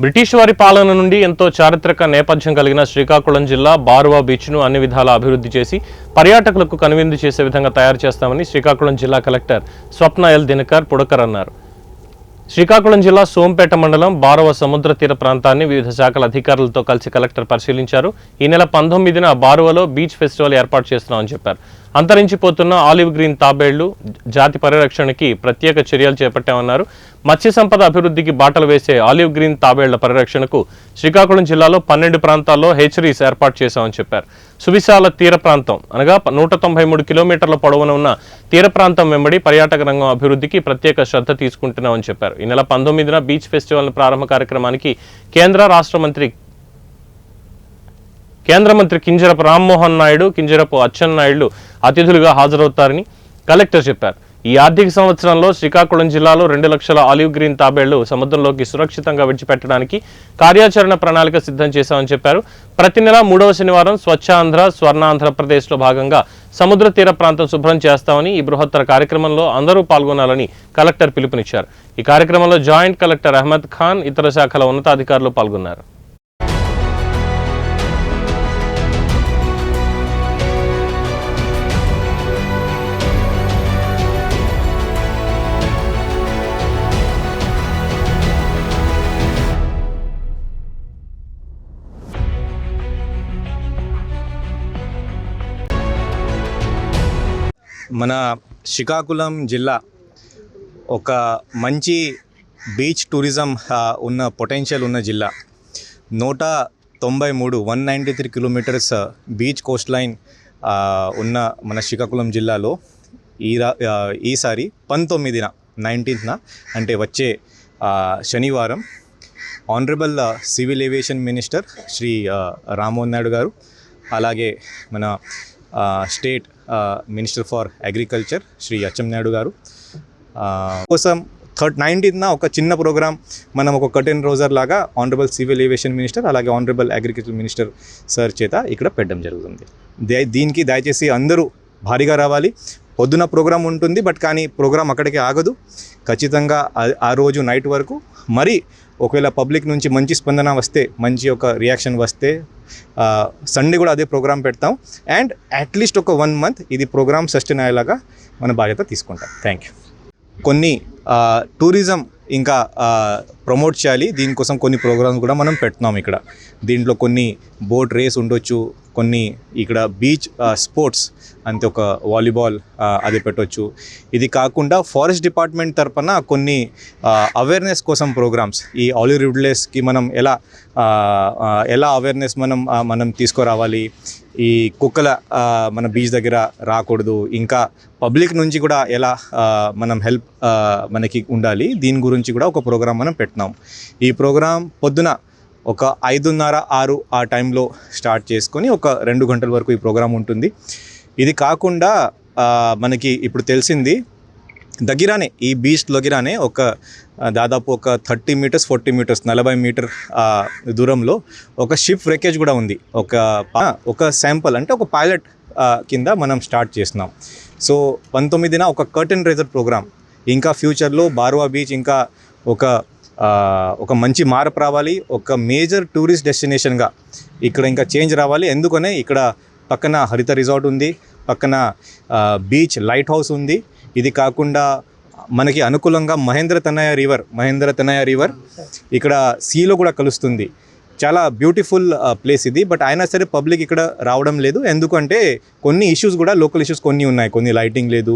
British వారి పాలన నుండి ఎంతో చారిత్రక నేపథ్యం కలిగిన శ్రీకాకుళం జిల్లా బారువా బీచ్ను అన్ని విధాలా అభివృద్ధి చేసి పర్యాటకులకు కనువిందు చేసే విధంగా తయారు చేస్తామని శ్రీకాకుళం జిల్లా కలెక్టర్ స్వప్న ఎల్ దినకర్ పుడకర్ అన్నారు. శ్రీకాకుళం జిల్లా సోంపేట మండలం బారవ సముద్ర తీర ప్రాంతాన్ని వివిధ శాఖల అధికారులతో కలిసి కలెక్టర్ పరిశీలించారు. ఈ నెల పంతొమ్మిదిన బారువలో బీచ్ ఫెస్టివల్ ఏర్పాటు చేస్తున్నామని చెప్పారు. అంతరించిపోతున్న ఆలివ్ గ్రీన్ తాబేళ్ళు జాతి పరిరక్షణకి ప్రత్యేక చర్యలు చేపట్టామన్నారు. మత్స్య సంపద అభివృద్ధికి బాటలు వేసే ఆలివ్ గ్రీన్ తాబేళ్ళ పరిరక్షణకు శ్రీకాకుళం జిల్లాలో పన్నెండు ప్రాంతాల్లో హెచ్చరీస్ ఏర్పాటు చేశామని చెప్పారు. సువిశాల తీర ప్రాంతం అనగా నూట తొంభై మూడు కిలోమీటర్ల పొడవున ఉన్న తీర ప్రాంతం వెంబడి పర్యాటక రంగం అభివృద్ధికి ప్రత్యేక శ్రద్ధ తీసుకుంటున్నామని చెప్పారు. ఈ నెల పంతొమ్మిదిన బీచ్ ఫెస్టివల్ ప్రారంభ కార్యక్రమానికి కేంద్ర రాష్ట్ర మంత్రి కేంద్ర మంత్రి కింజరపు రామ్మోహన్ నాయుడు కింజరపు అచ్చెన్నాయుడు అతిథులుగా హాజరవుతారని కలెక్టర్ చెప్పారు. ఈ ఆర్థిక సంవత్సరంలో శ్రీకాకుళం జిల్లాలో రెండు లక్షల ఆలివ్ గ్రీన్ తాబేళ్ళు సముద్రంలోకి సురక్షితంగా విడిచిపెట్టడానికి కార్యాచరణ ప్రణాళిక సిద్ధం చేశామని చెప్పారు. ప్రతి నెల మూడవ శనివారం స్వచ్ఛాంధ్ర స్వర్ణాంధ్రప్రదేశ్లో భాగంగా సముద్ర తీర ప్రాంతం శుభ్రం చేస్తామని ఈ బృహత్తర కార్యక్రమంలో అందరూ పాల్గొనాలని కలెక్టర్ పిలుపునిచ్చారు. ఈ కార్యక్రమంలో జాయింట్ కలెక్టర్ అహ్మద్ ఖాన్ ఇతర శాఖల ఉన్నతాధికారులు పాల్గొన్నారు. మన శ్రీకాకుళం జిల్లా ఒక మంచి బీచ్ టూరిజం ఉన్న పొటెన్షియల్ ఉన్న జిల్లా. నూట తొంభై మూడు one ninety three kilometres beach coast line ఉన్న మన శ్రీకాకుళం జిల్లాలో ఈ ఈసారి పంతొమ్మిదిన నైన్టీన్త్న అంటే వచ్చే శనివారం honourable civil aviation minister Shri Rammohan Naidu గారు అలాగే మన state minister for agriculture Shri Atchen Naidu గారు. కోసం థర్డ్ నైన్టీన్త్న ఒక చిన్న ప్రోగ్రామ్ మనం ఒక కటెన్ రోజర్ లాగా ఆనరబుల్ సివిల్ ఏవియేషన్ మినిస్టర్ అలాగే ఆనరబుల్ అగ్రికల్చర్ మినిస్టర్ సార్ చేత ఇక్కడ పెట్టడం జరుగుతుంది. దీనికి దయచేసి అందరూ భారీగా రావాలి. పొద్దున ప్రోగ్రామ్ ఉంటుంది బట్ కానీ ప్రోగ్రామ్ అక్కడికి ఆగదు. ఖచ్చితంగా ఆ- రోజు నైట్ వరకు. మరి ఒకవేళ పబ్లిక్ నుంచి మంచి స్పందన వస్తే మంచి ఒక రియాక్షన్ వస్తే సండే కూడా అదే ప్రోగ్రామ్ పెడతాం. అండ్ అట్లీస్ట్ ఒక వన్ మంత్ ఇది ప్రోగ్రామ్ సస్టైన్ అయ్యేలాగా మన బాధ్యత తీసుకుంటాం. థ్యాంక్ యూ కొన్ని టూరిజం ఇంకా ప్రమోట్ చేయాలి. దీనికోసం కొన్ని ప్రోగ్రామ్స్ కూడా మనం పెడుతున్నాం ఇక్కడ. దీంట్లో కొన్ని బోట్ రేస్ ఉండొచ్చు కొన్ని ఇక్కడ బీచ్ స్పోర్ట్స్ అంతే ఒక వాలీబాల్ అది పెట్టొచ్చు. ఇది కాకుండా ఫారెస్ట్ డిపార్ట్మెంట్ తరపున కొన్ని అవేర్నెస్ కోసం ప్రోగ్రామ్స్ ఈ ఆలివ్ రిడ్లెస్కి మనం ఎలా ఎలా అవేర్నెస్ మనం మనం తీసుకురావాలి ఈ కుక్కల మన బీచ్ దగ్గర రాకూడదు. ఇంకా పబ్లిక్ నుంచి కూడా ఎలా మనం హెల్ప్ మనకి ఉండాలి దీని గురించి కూడా ఒక ప్రోగ్రాం మనం పెట్టినాం ఈ ప్రోగ్రాం పొద్దున ఒక ఐదున్నర ఆరు ఆ టైంలో స్టార్ట్ చేసుకొని ఒక రెండు గంటల వరకు ఈ ప్రోగ్రాం ఉంటుంది. ఇది కాకుండా మనకి ఇప్పుడు తెలిసింది దగ్గరనే ఈ బీచ్ దగ్గరనే ఒక దాదాపు ఒక థర్టీ మీటర్స్ ఫార్టీ మీటర్స్ నలభై మీటర్ దూరంలో ఒక షిప్ వ్రెకేజ్ కూడా ఉంది. ఒక ఒక శాంపుల్ అంటే ఒక పైలట్ కింద మనం స్టార్ట్ చేస్తున్నాం. సో పంతొమ్మిదిన ఒక కర్టన్ రేజర్ ప్రోగ్రామ్ ఇంకా ఫ్యూచర్లో బార్వా బీచ్ ఇంకా ఒక ఒక మంచి మార్పు రావాలి. ఒక మేజర్ టూరిస్ట్ డెస్టినేషన్గా ఇక్కడ ఇంకా చేంజ్ రావాలి. ఎందుకనే ఇక్కడ పక్కన హరిత రిసార్ట్ ఉంది. పక్కన బీచ్ లైట్ హౌస్ ఉంది. ఇది కాకుండా మనకి అనుకూలంగా మహేంద్ర తనయ రివర్ మహేంద్ర తనయ రివర్ ఇక్కడ సీలో కూడా కలుస్తుంది. చాలా బ్యూటిఫుల్ ప్లేస్ ఇది. బట్ అయినా సరే పబ్లిక్ ఇక్కడ రావడం లేదు. ఎందుకంటే కొన్ని ఇష్యూస్ కూడా లోకల్ ఇష్యూస్ కొన్ని ఉన్నాయి. కొన్ని లైటింగ్ లేదు.